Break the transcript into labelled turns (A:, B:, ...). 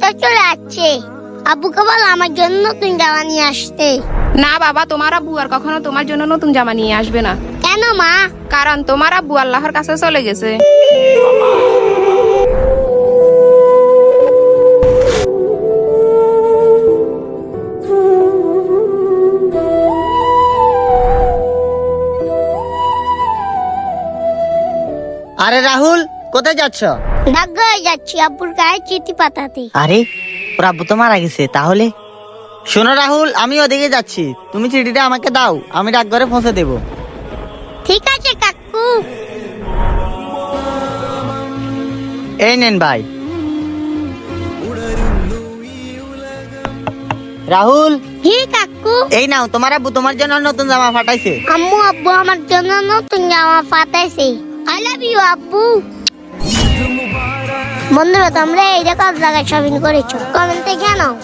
A: তো চলে যাচ্ছে আব্বুকে বল আমার জন্য নতুন জামা নিয়ে আসতে
B: না বাবা তোমার আব্বু আর কখনো তোমার জন্য নতুন জামা নিয়ে আসবে না।
A: কেন মা?
B: কারণ তোমার আব্বু আল্লাহর কাছে চলে গেছে।
C: আরে রাহুল কোথায় যাচ্ছ?
A: ডাক যাচ্ছি আব্বুর গায়ে চিঠি পাঠাতে।
C: আরে ওর আব্বু তো মারা গেছে তাহলে? শোনো রাহুল আমি ওদিকে যাচ্ছি। তুমি চিঠিটা আমাকে দাও আমি ডাকঘরে পৌঁছে দেবো।
A: ঠিক আছে কাকু।
C: এই নেন ভাই। রাহুল?
A: জি কাকু।
C: এই নাও তোমার আব্বু তোমার জন্য নতুন জামা ফাটাইছে।
A: আম্মু আব্বু আমার জন্য নতুন জামা ফাটাইছে। আই লাভ ইউ আব্বু। বন্ধুরা তোমরা এই রকম জায়গায় শপিং করেছ। কমেন্টে জানাও।